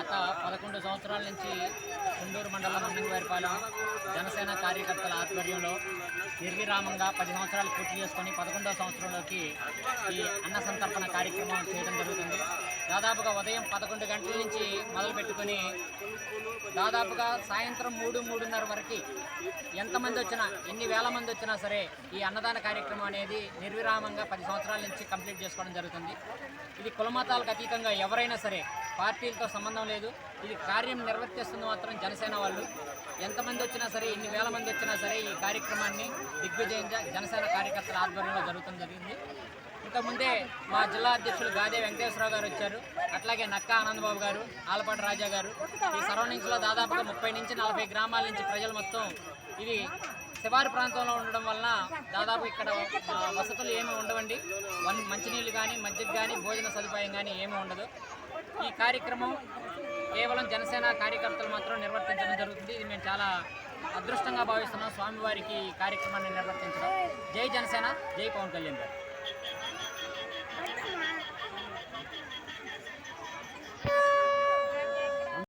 గత పదకొండు సంవత్సరాల నుంచి కుండూరు మండలం అన్నంగివారిపాలెం జనసేన కార్యకర్తల ఆధ్వర్యంలో నిర్విరామంగా పది సంవత్సరాలు పూర్తి చేసుకొని పదకొండవ సంవత్సరంలోకి ఈ అన్న సంతర్పణ కార్యక్రమం చేయడం జరుగుతుంది. దాదాపుగా ఉదయం పదకొండు గంటల నుంచి మొదలుపెట్టుకొని దాదాపుగా సాయంత్రం మూడు మూడున్నర వరకు ఎంతమంది వచ్చినా ఎన్ని వేల మంది వచ్చినా సరే ఈ అన్నదాన కార్యక్రమం అనేది నిర్విరామంగా పది సంవత్సరాల నుంచి కంప్లీట్ చేసుకోవడం జరుగుతుంది. ఇది కులమతాలకు అతీతంగా ఎవరైనా సరే పార్టీలతో సంబంధం లేదు. ఇది కార్యం నిర్వర్తిస్తుంది మాత్రం జనసేన వాళ్ళు. ఎంతమంది వచ్చినా సరే ఎన్ని వేల మంది వచ్చినా సరే ఈ కార్యక్రమాన్ని దిగ్విజయంగా జనసేన కార్యకర్తల ఆధ్వర్యంలో జరుగుతుంది జరిగింది. ఇంతకుముందే మా జిల్లా అధ్యక్షులు గాదే వెంకటేశ్వరరావు గారు వచ్చారు. అట్లాగే నక్కా ఆనందబాబు గారు ఆలపాటి రాజా గారు. ఈ సరౌండింగ్స్లో దాదాపుగా ముప్పై నుంచి నలభై గ్రామాల నుంచి ప్రజలు మొత్తం ఇది శివారు ప్రాంతంలో ఉండడం వలన దాదాపు ఇక్కడ వసతులు ఏమీ ఉండవండి. వన్ మంచినీళ్ళు కానీ మజ్జిగ కానీ భోజన సదుపాయం కానీ ఏమీ ఉండదు. ఈ కార్యక్రమం కేవలం జనసేన కార్యకర్తలు మాత్రం నిర్వర్తించడం జరుగుతుంది. ఇది మేము చాలా అదృష్టంగా భావిస్తున్నాం. స్వామివారికి కార్యక్రమాన్ని నిర్వర్తించడం. జై జనసేన జై పవన్ కళ్యాణ్ గారు.